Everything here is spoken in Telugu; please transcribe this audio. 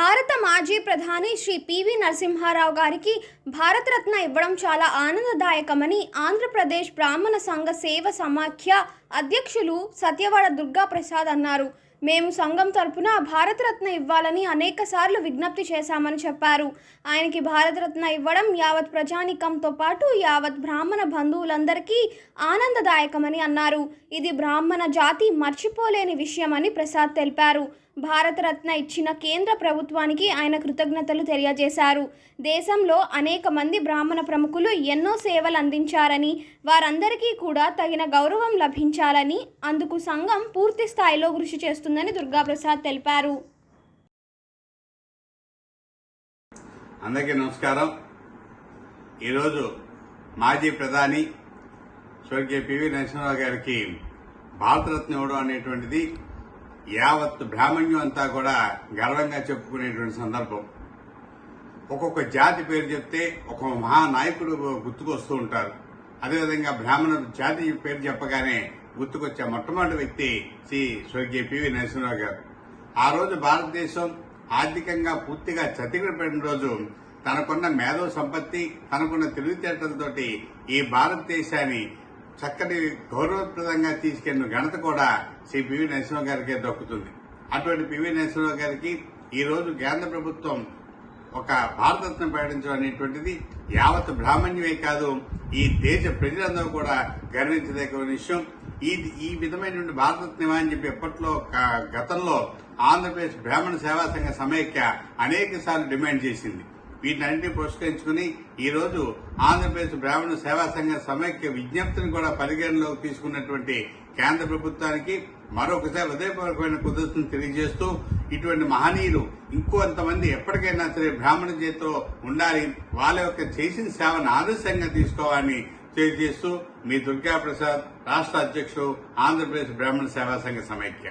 భారత మాజీ ప్రధాని శ్రీ పివి నరసింహారావు గారికి భారతరత్న ఇవ్వడం చాలా ఆనందదాయకమని ఆంధ్రప్రదేశ్ బ్రాహ్మణ సంఘ సేవ సమాఖ్య అధ్యక్షులు సత్యవాడ దుర్గా ప్రసాద్ అన్నారు. మేము సంఘం తరపున భారతరత్న ఇవ్వాలని అనేక సార్లు విజ్ఞప్తి చేశామని చెప్పారు. ఆయనకి భారతరత్న ఇవ్వడం యావత్ ప్రజానికంతో పాటు యావత్ బ్రాహ్మణ బంధువులందరికీ ఆనందదాయకమని అన్నారు. ఇది బ్రాహ్మణ జాతి మర్చిపోలేని విషయమని ప్రసాద్ తెలిపారు. భారతరత్న ఇచ్చిన కేంద్ర ప్రభుత్వానికి ఆయన కృతజ్ఞతలు తెలియజేశారు. దేశంలో అనేక మంది బ్రాహ్మణ ప్రముఖులు ఎన్నో సేవలు అందించారని వారందరికీ కూడా తగిన గౌరవం లభించాలని అందుకు సంఘం పూర్తి స్థాయిలో కృషి చేస్తుందని దుర్గాప్రసాద్ తెలిపారు. అందరికీ నమస్కారం. ఈరోజు మాజీ ప్రధాని స్వర్గీయ పివి నరసింహరావు గారికి భారతరత్న ఇవ్వడం అనేటువంటిది యావత్ బ్రాహ్మణ్యం అంతా కూడా గర్వంగా చెప్పుకునేటువంటి సందర్భం. ఒక్కొక్క జాతి పేరు చెప్తే ఒక మహానాయకుడు గుర్తుకొస్తూ ఉంటారు. అదేవిధంగా బ్రాహ్మణ జాతి పేరు చెప్పగానే గుర్తుకొచ్చే మొట్టమొదటి వ్యక్తి శ్రీ స్వర్గీయ పివి నరసింహరావు గారు. ఆ రోజు భారతదేశం ఆర్థికంగా పూర్తిగా చతికిలపడిన రోజు. తనకున్న మేధో సంపత్తి తనకున్న తెలివితేటలతోటి ఈ భారతదేశాన్ని చక్కటి గౌరవప్రదంగా తీసుకెళ్ళిన ఘనత కూడా శ్రీ పివి నరసింహ గారికే దక్కుతుంది. అటువంటి పివి నరసింహ గారికి ఈ రోజు కేంద్ర ప్రభుత్వం ఒక భారతరత్న ప్రకటించడం అనేటువంటిది యావత్ బ్రాహ్మణ్యమే కాదు ఈ దేశ ప్రజలందరూ కూడా గర్వించదగిన విషయం. ఈ ఈ విధమైనటువంటి భారతరత్నమా అని చెప్పి ఎప్పట్లో గతంలో ఆంధ్రప్రదేశ్ బ్రాహ్మణ సేవా సంఘ సమైక్య అనేక సార్లు డిమాండ్ చేసింది. వీటన్నింటినీ పురస్కరించుకుని ఈరోజు ఆంధ్రప్రదేశ్ బ్రాహ్మణ సేవా సంఘ సమైక్య విజ్ఞప్తిని కూడా పరిగణలోకి తీసుకున్నటువంటి కేంద్ర ప్రభుత్వానికి మరొకసారి హృదయపూర్వకమైన కృతజ్ఞతలు తెలియజేస్తూ ఇటువంటి మహనీయులు ఇంకొంతమంది ఎప్పటికైనా సరే బ్రాహ్మణ చేతిలో ఉండాలి. వాళ్ళ యొక్క చేసిన సేవను ఆదర్శంగా తీసుకోవాలని తెలియజేస్తూ మీ దుర్గాప్రసాద్ రాష్ట్ర అధ్యక్షుడు ఆంధ్రప్రదేశ్ బ్రాహ్మణ సేవా సంఘ సమైక్య.